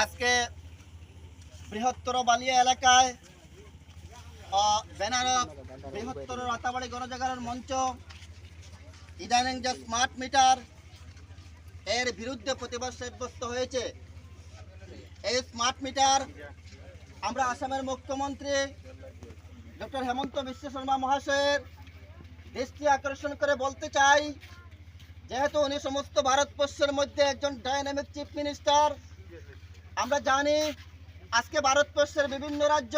আজকে বৃহত্তর বালিয়া এলাকায় ব্যানার বৃহত্তর রাতাবাড়ি গণজাগরণ মঞ্চ, ইদানিং যে স্মার্ট মিটার এর বিরুদ্ধে প্রতিবাদ সাব্যস্ত হয়েছে। এই স্মার্ট মিটার আমরা আসামের মুখ্যমন্ত্রী ডক্টর হেমন্ত বিশ্ব শর্মা মহাশয়ের দৃষ্টি আকর্ষণ করে বলতে চাই, যেহেতু উনি সমস্ত ভারতবর্ষের মধ্যে একজন ডাইনামিক চিফ মিনিস্টার আমরা জানি আজকে ভারতবর্ষের বিভিন্ন রাজ্য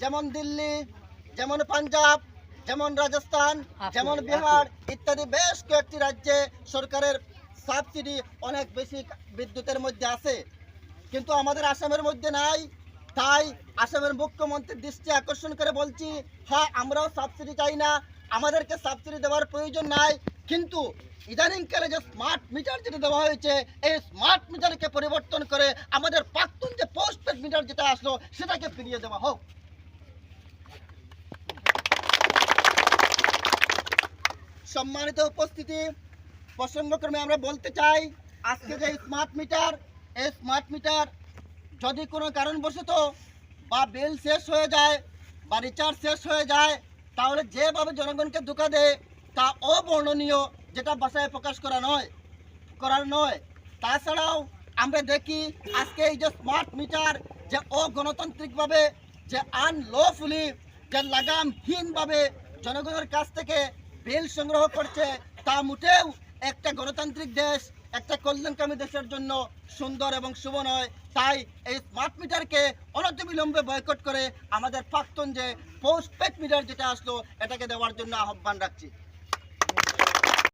যেমন দিল্লি যেমন পাঞ্জাব যেমন রাজস্থান যেমন বিহার ইত্যাদি বেশ কয়েকটি রাজ্যে সরকারের সাবসিডি অনেক বেশি বিদ্যুতের মধ্যে আছে। কিন্তু আমাদের আসামের মধ্যে নাই। তাই আসামের মুখ্যমন্ত্রীর দৃষ্টি আকর্ষণ করে বলছি হ্যাঁ আমরাও সাবসিডি চাই না। আমাদেরকে সাবসিডি দেওয়ার প্রয়োজন নাই। কিন্তু ইদানিংকালে যে স্মার্ট মিটার যেটা দেওয়া হয়েছে, এই স্মার্ট মিটারকে পরিবর্তন করে আমাদের প্রাক্তন যে পোস্টপেড মিটার যেটা আসলো, সেটাকে ফিরিয়ে দেওয়া হোক। সম্মানিত উপস্থিতি, প্রসঙ্গক্রমে আমরা বলতে চাই, আজকে যে স্মার্ট মিটার এই স্মার্ট মিটার যদি কোনো কারণবশত বা বিল শেষ হয়ে যায় বা রিচার্জ শেষ হয়ে যায়, তাহলে যেভাবে জনগণকে ধোকা দেয়, তা অবর্ণনীয়। যেটা ভাষায় প্রকাশ করা নয়, করার নয়। তাছাড়াও আমরা দেখি আজকে এই যে স্মার্ট মিটার যে অগণতান্ত্রিকভাবে, যে আনলফুলি যে লাগামহীনভাবে জনগণের কাছ থেকে বিল সংগ্রহ করছে, তা মোটেও একটা গণতান্ত্রিক দেশ, একটা কল্যাণকামী দেশের জন্য সুন্দর এবং শুভ নয়। তাই এই স্মার্ট মিটারকে অনতিবিলম্বে বয়কট করে আমাদের প্রাক্তন যে পোস্টপেড মিটার যেটা আসলো, এটাকে দেওয়ার জন্য আহ্বান রাখছি।